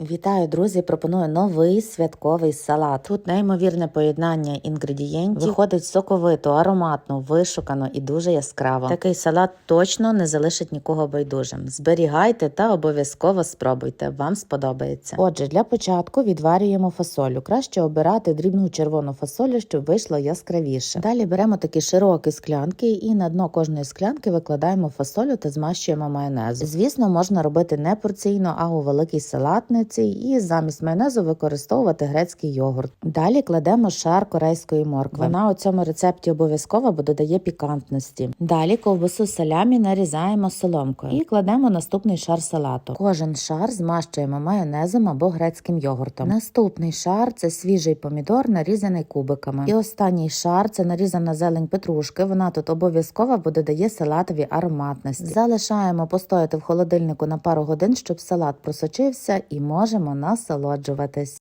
Вітаю, друзі! Пропоную новий святковий салат. Тут неймовірне поєднання інгредієнтів. Виходить соковито, ароматно, вишукано і дуже яскраво. Такий салат точно не залишить нікого байдужим. Зберігайте та обов'язково спробуйте. Вам сподобається. Отже, для початку відварюємо фасолю. Краще обирати дрібну червону фасолю, щоб вийшло яскравіше. Далі беремо такі широкі склянки і на дно кожної склянки викладаємо фасолю та змащуємо майонезом. Звісно, можна робити не порційно, а у великий великій салатниці і замість майонезу використовувати грецький йогурт. Далі кладемо шар корейської моркви. Вона у цьому рецепті обов'язково, бо додає пікантності. Далі ковбасу салямі нарізаємо соломкою і кладемо наступний шар салату. Кожен шар змащуємо майонезом або грецьким йогуртом. Наступний шар це свіжий помідор, нарізаний кубиками. І останній шар це нарізана зелень петрушки. Вона тут обов'язкова, бо додає салатові ароматності. Залишаємо постояти в холодильнику на пару годин, щоб салат просочився, і можемо насолоджуватись.